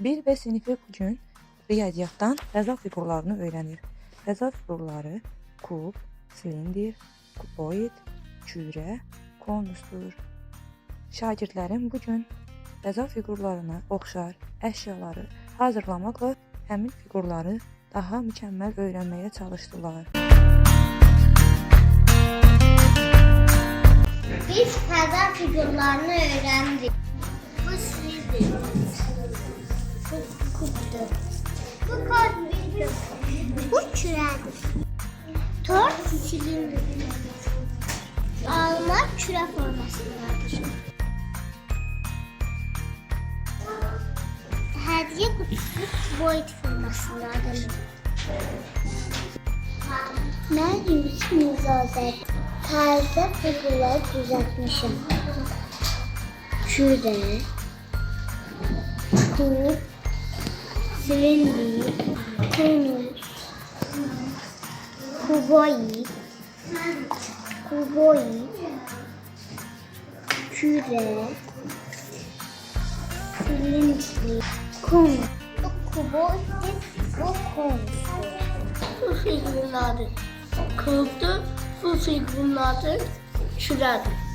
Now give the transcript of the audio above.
1 B sinifi bugün riyaziyyatdan fəza fiqurlarını öyrənir. Fəza fiqurları kub, silindir, kuboid, kürə, konusdur. Şagirdlərim bugün fəza fiqurlarına oxşar əşyaları hazırlamaqla həmin fiqurları daha mükəmməl öyrənməyə çalışdılar. Biz fəza figürlərini öyrəndik. Bu sizdir. Kubdur. Bu koddur. Bu kürədir. Tort silindir. Alma kürə formasındadır. Hədiyyə qutusu boyut formasındadır. Mən Yusuf Mirzazəd. Tarzda figürləri düzəltmişəm. Kürə, kub, silindir, konus, kuboid, kuboid, kürə, silindir, konus. Bu kuboiddir, bu konusdur. Bu figürlərdir. Kubdur, bu figürlərdir. Kürədir.